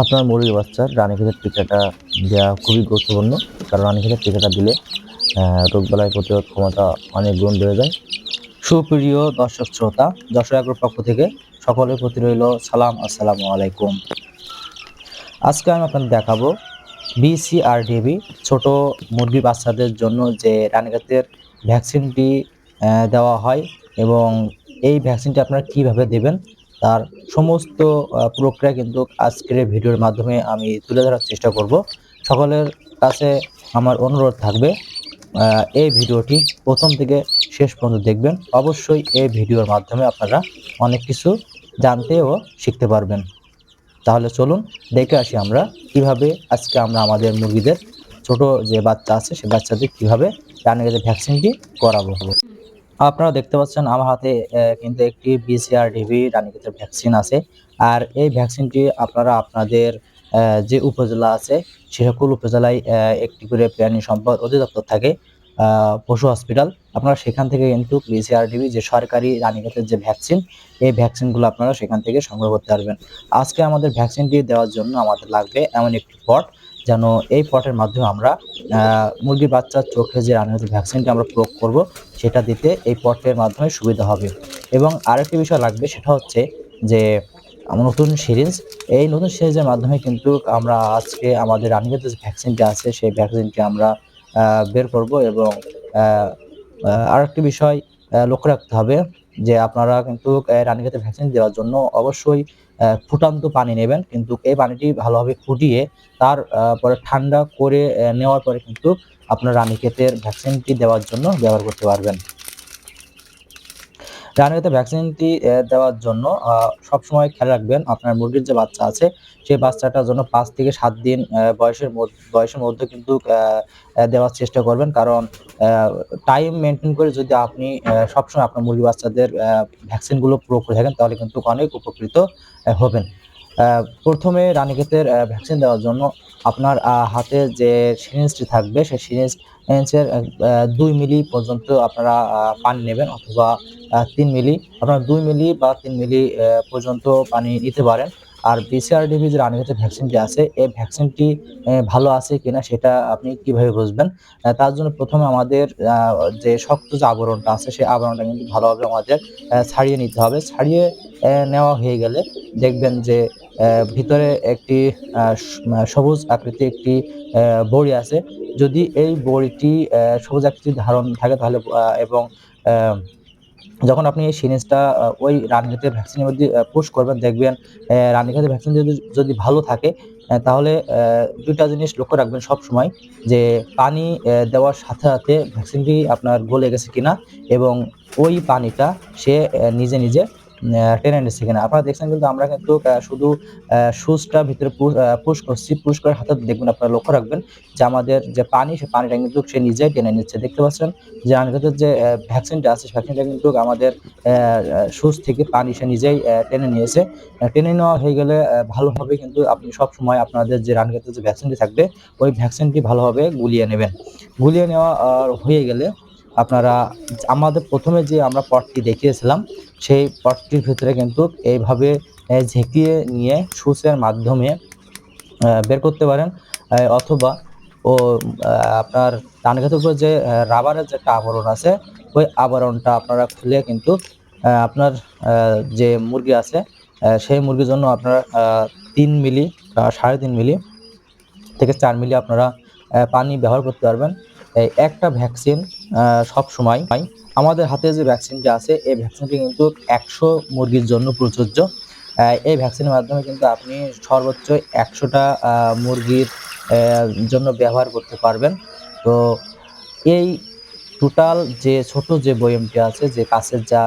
আপনার মুরগির বাচ্চার রানীক্ষেতের টিকাটা দেওয়া খুবই গুরুত্বপূর্ণ, কারণ রানীক্ষেতের টিকাটা দিলে রোগবালাই প্রতিরোধ ক্ষমতা অনেক গুণ বেড়ে যায়। সুপ্রিয় দর্শক শ্রোতা দর্শক এগ্রোর পক্ষ থেকে সকলের প্রতি রইল সালাম, আসসালামু আলাইকুম। আজকে আমি আপনাদের দেখাবো বিসিআরডিবি ছোট মুরগি বাচ্চাদের জন্য যে রানীক্ষেতের ভ্যাকসিনটি দেওয়া হয় এবং এই ভ্যাকসিনটি আপনারা কীভাবে দেবেন তার সমস্ত প্রক্রিয়া কিন্তু আজকের ভিডিওর মাধ্যমে আমি তুলে ধরার চেষ্টা করব। সকলের কাছে আমার অনুরোধ থাকবে এই ভিডিওটি প্রথম থেকে শেষ পর্যন্ত দেখবেন। অবশ্যই এই ভিডিওর মাধ্যমে আপনারা অনেক কিছু জানতে ও শিখতে পারবেন। তাহলে চলুন দেখে আসি আমরা কীভাবে আজকে আমরা আমাদের মুরগিদের, ছোট যে বাচ্চা আছে সে বাচ্চাদের কীভাবে রানীগেদের ভ্যাকসিনটি করাবো। আপনারা দেখতে পাচ্ছেন আমার হাতে কিন্তু একটি বিসিআর ডিভি রানীক্ষেতের ভ্যাকসিন আছে। আর এই ভ্যাকসিনটি আপনারা আপনাদের যে উপজেলা আছে সে সকল উপজেলায় একটি করে প্রাণী সম্পদ অধিদপ্তর থাকে পশু হসপিটাল আপনারা সেখান থেকে কিন্তু বিসিআর ডিবি যে সরকারি রানীক্ষেতের যে ভ্যাকসিন এই ভ্যাকসিনগুলো আপনারা সেখান থেকে সংগ্রহ করতে পারবেন। আজকে আমাদের ভ্যাকসিনটি দেওয়ার জন্য আমাদের লাগবে এমন একটি পট যেন এই পটের মাধ্যমে আমরা মুরগির বাচ্চার চোখে যে রানীক্ষেতের ভ্যাকসিনটি আমরা প্রয়োগ করব, সেটা দিতে এই পটের মাধ্যমে সুবিধা হবে। এবং আরেকটি বিষয় লাগবে, সেটা হচ্ছে যে নতুন সিরিজ এই নতুন সিরিজের মাধ্যমে কিন্তু আমরা আজকে আমাদের রানীগঞ্জের যে ভ্যাকসিনটি আছে, সেই ভ্যাকসিনটি আমরা বের করব এবং আরেকটি বিষয় লক্ষ্য রাখতে হবে। যে আপনারা কিন্তু রানীগঞ্জের ভ্যাকসিন দেওয়ার জন্য অবশ্যই ফুটান্ত পানি নেবেন। কিন্তু এই পানিটি ভালোভাবে ফুটিয়ে তারপরে পরে ঠান্ডা করে নেওয়ার পরে কিন্তু আপনার রানীক্ষেতের ভ্যাকসিনটি দেওয়ার জন্য ব্যবহার করতে পারবেন। রানীক্ষেতের ভ্যাকসিনটি দেওয়ার জন্য সবসময় খেয়াল রাখবেন আপনার মুরগির যে বাচ্চা আছে, সেই বাচ্চাটার জন্য পাঁচ থেকে সাত দিন বয়সের বয়সের মধ্যে কিন্তু দেওয়ার চেষ্টা করবেন। কারণ টাইম মেনটেন করে যদি আপনি সবসময় আপনার মুরগি বাচ্চাদের ভ্যাকসিনগুলো প্রয়োগ করে থাকেন, তাহলে কিন্তু অনেক উপকৃত হবেন। প্রথমে রানীক্ষেতের ভ্যাকসিন দেওয়ার জন্য আপনার হাতে যে সিরিঞ্জটি থাকবে, সেই সিরিঞ্জ সিরিঞ্জের দুই মিলি পর্যন্ত আপনারা পানি নেবেন অথবা তিন মিলি আপনারা দুই মিলি বা তিন মিলি পর্যন্ত পানি নিতে পারেন। আর বিসিআরডিবি যে রানীক্ষেতের ভ্যাকসিনটি আছে, এই ভ্যাকসিনটি ভালো আছে কিনা সেটা আপনি কীভাবে বুঝবেন? তার জন্য প্রথমে আমাদের যে শক্ত যে আবরণটা আছে, সেই আবরণটা কিন্তু ভালোভাবে আমাদের ছাড়িয়ে নিতে হবে। ছাড়িয়ে নেওয়া হয়ে গেলে দেখবেন যে ভিতরে একটি সবুজ আকৃতি একটি বড়ি আছে। যদি এই বড়িটি সবুজ আকৃতি ধারণ থাকে তাহলে এবং যখন আপনি এই সিরিজটা ওই রানীক্ষেতের ভ্যাকসিনের মধ্যে পোস্ট করবেন দেখবেন আহ, ভ্যাকসিন যদি যদি ভালো থাকে তাহলে দুইটা জিনিস লক্ষ্য রাখবেন সব সময় যে পানি দেওয়ার সাথে সাথে ভ্যাকসিনটি আপনার গলে গেছে কিনা এবং ওই পানিটা সে নিজে নিজে টেনে নিচ্ছে কিনা আপনারা দেখছেন কিন্তু আমরা কিন্তু শুধু সুচটা ভিতরে পুশ করছি। পুশ করার হাতে দেখবেন আপনারা লক্ষ্য রাখবেন যে আমাদের যে পানি, সে পানিটা কিন্তু সে নিজেই টেনে নিচ্ছে। দেখতে পাচ্ছেন যে রানীক্ষেতের যে ভ্যাকসিনটা আছে ভ্যাকসিনটা কিন্তু আমাদের সুচ থেকে পানি সে নিজেই টেনে নিয়েছে। টেনে নেওয়া হয়ে গেলে ভালোভাবে কিন্তু আপনি সব সময় আপনাদের যে রানীক্ষেতের যে ভ্যাকসিনটি থাকবে, ওই ভ্যাকসিনটি ভালোভাবে গুলিয়ে নেবেন। গুলিয়ে নেওয়া হয়ে গেলে আপনারা আমাদের প্রথমে যে আমরা পটটি দেখিয়েছিলাম, সেই পটটির ভিতরে কিন্তু এইভাবে ঝেঁকিয়ে নিয়ে সুচের মাধ্যমে বের করতে পারেন অথবা, ও আপনার ঘাতের উপর যে রাবারের যে একটা আবরণ আছে, ওই আবরণটা আপনারা খুলে কিন্তু আপনার যে মুরগি আছে সেই মুরগির জন্য আপনারা তিন মিলি সাড়ে তিন মিলি থেকে চার মিলি আপনারা পানি ব্যবহার করতে পারবেন। একটা ভ্যাকসিন সব সময়। আমাদের হাতে যে ভ্যাকসিনটি আছে, এই ভ্যাকসিনটি কিন্তু একশো মুরগির জন্য প্রযোজ্য। এই ভ্যাকসিনের মাধ্যমে কিন্তু আপনি সর্বোচ্চ একশোটা মুরগির জন্য ব্যবহার করতে পারবেন। তো এই টোটাল যে ছোট যে বয়মটি আছে, যে কাছের যা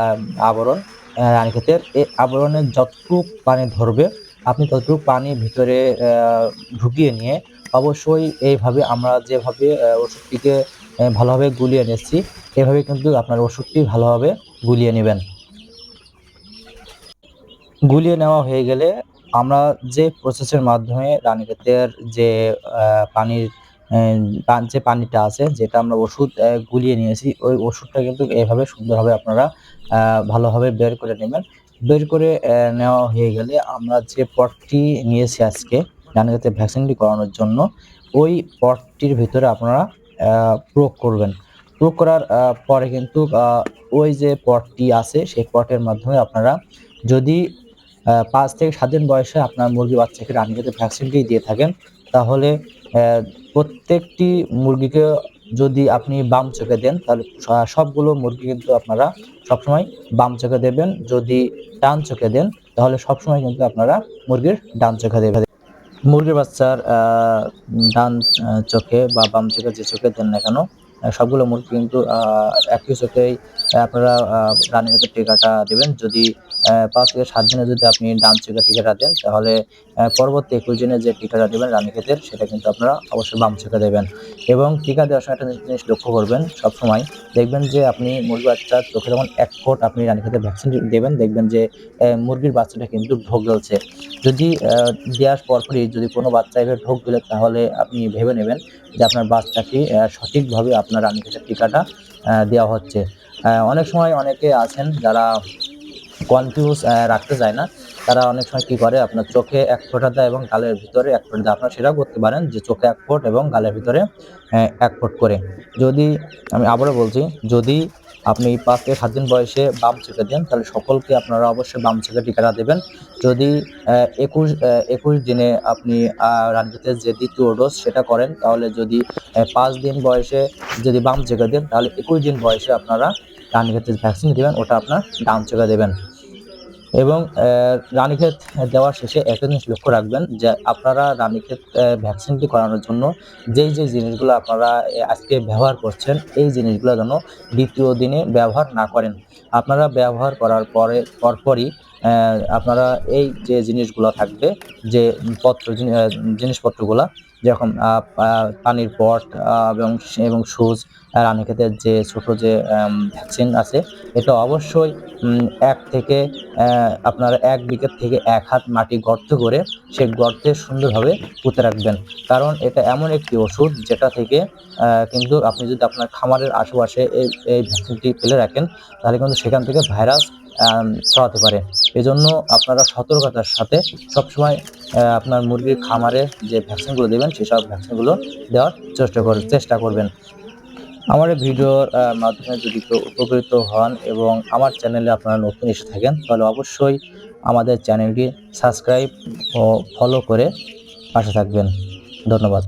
আবরণ রানীক্ষেতের, এই আবরণের যতটুকু পানি ধরবে, আপনি ততটুকু পানি ভিতরে ঢুকিয়ে নিয়ে অবশ্যই এইভাবে আমরা যেভাবে ওষুধটিকে ভালোভাবে গুলিয়ে নিচ্ছি এভাবে কিন্তু আপনার ওষুধটি ভালোভাবে গুলিয়ে নেবেন। গুলিয়ে নেওয়া হয়ে গেলে আমরা যে প্রসেসের মাধ্যমে রানীক্ষেতের যে পানির পান- যে পানিটা আছে, যেটা আমরা ওষুধ গুলিয়ে নিয়েছি ওই ওষুধটা কিন্তু এভাবে সুন্দরভাবে আপনারা ভালোভাবে বের করে নেবেন। বের করে নেওয়া হয়ে গেলে আমরা যে পটটি নিয়েছি আজকে রানীক্ষেতে ভ্যাকসিনটি করানোর জন্য, ওই পটটির ভিতরে আপনারা প্রয়োগ করবেন। প্রয়োগ করার পরে কিন্তু ওই যে পটটি আছে, সেই পটের মাধ্যমে আপনারা যদি পাঁচ থেকে সাত দিন বয়সে আপনার মুরগি বাচ্চাকে রানীক্ষেতে ভ্যাকসিনটি দিয়ে থাকেন, তাহলে প্রত্যেকটি মুরগিকে যদি আপনি বাম চোখে দেন, তাহলে সবগুলো মুরগি কিন্তু আপনারা সবসময় বাম চোখে দেবেন। যদি ডান চোখে দেন, তাহলে সবসময় কিন্তু আপনারা মুরগির ডান চোখে দেবেন। মুরগির বাচ্চার ডান চোখে বা বাম চোখে যে চোখে দেন না কেন সবগুলো মুরগি কিন্তু একই চোখেই আপনারা রানিং টিকাটা দেবেন। যদি পাঁচ থেকে সাত দিনে যদি আপনি ডান চোখে টিকাটা দেন তাহলে পরবর্তী একুশ দিনে যে টিকাটা দেবেন রানী ক্ষেতের সেটা কিন্তু আপনারা অবশ্যই বাম চোখে দেবেন। এবং টিকা দেওয়ার সময় একটা জিনিস লক্ষ্য করবেন সবসময় দেখবেন যে আপনি মুরগি বাচ্চার চোখে যখন এক ফোঁট আপনি রানী ক্ষেতের ভ্যাকসিন দেবেন দেখবেন যে মুরগির বাচ্চাটা কিন্তু ঢোক গেলছে যদি দেওয়ার পরপরই যদি কোনো বাচ্চা এভাবে ঢোক গেলে তাহলে আপনি ভেবে নেবেন যে আপনার বাচ্চাটি আহ, সঠিকভাবে আপনার রানীক্ষেতের টিকাটা দেওয়া হচ্ছে। অনেক সময় অনেকে আছেন যারা কনফিউজ রাখতে চায় না। তারা অনেক সময় কি করে, আপনার চোখে এক ফোঁটা দেয় এবং গালের ভিতরে এক ফোঁটা দেয়। আপনারা সেটাও করতে পারেন যে চোখে এক ফোঁট এবং গালের ভিতরে এক ফোঁট করে। যদি, আমি আবারও বলছি, যদি আপনি পাঁচ থেকে সাত দিন বয়সে বাম চোখে দেন, তাহলে সকলকে আপনারা অবশ্যই বাম চোখে টিকাটা দেবেন। যদি একুশ একুশ দিনে আপনি রানীক্ষেতের যে দ্বিতীয় ডোজ সেটা করেন, তাহলে যদি পাঁচ দিন বয়সে যদি বাম চোখে দেন, তাহলে একুশ দিন বয়সে আপনারা রানীক্ষেতের ভ্যাকসিন দেবেন, ওটা আপনার ডান চোখে দেবেন। এবং রানীক্ষেত দেওয়ার শেষে একটা জিনিস লক্ষ্য রাখবেন যে আপনারা রানীক্ষেত ভ্যাকসিনটি করানোর জন্য যেই যে জিনিসগুলো আপনারা আজকে ব্যবহার করছেন, এই জিনিসগুলো যেন দ্বিতীয় দিনে ব্যবহার না করেন। আপনারা ব্যবহার করার পরে, পরপরই আপনারা এই যে জিনিসগুলো থাকবে, যে পত্র, জিনি- জিনিসপত্রগুলো যেরকম পানির পট এবং এবং সুজ রানীক্ষেতের যে ছোট যে ভ্যাকসিন আছে, এটা অবশ্যই এক থেকে আপনারা এক বিঘের থেকে এক হাত মাটি গর্ত করে সেই গর্তে সুন্দরভাবে পুঁতে রাখবেন। কারণ এটা এমন একটি ওষুধ যেটা থেকে কিন্তু আপনি যদি আপনার খামারের আশেপাশে এই ভ্যাকসিনটি ফেলে রাখেন, তাহলে কিন্তু সেখান থেকে ভাইরাস ছড়াতে পারে। এজন্য আপনারা সতর্কতার সাথে সবসময় আপনার মুরগির খামারে যে ভ্যাকসিনগুলো দেবেন সেসব ভ্যাকসিনগুলো দেওয়ার চেষ্টা কর, চেষ্টা করবেন। আমার এই ভিডিওর মাধ্যমে যদি কেউ উপকৃত হন এবং আমার চ্যানেলে আপনারা নতুন এসে থাকেন, তাহলে অবশ্যই আমাদের চ্যানেলটি সাবস্ক্রাইব ও ফলো করে পাশে থাকবেন। ধন্যবাদ।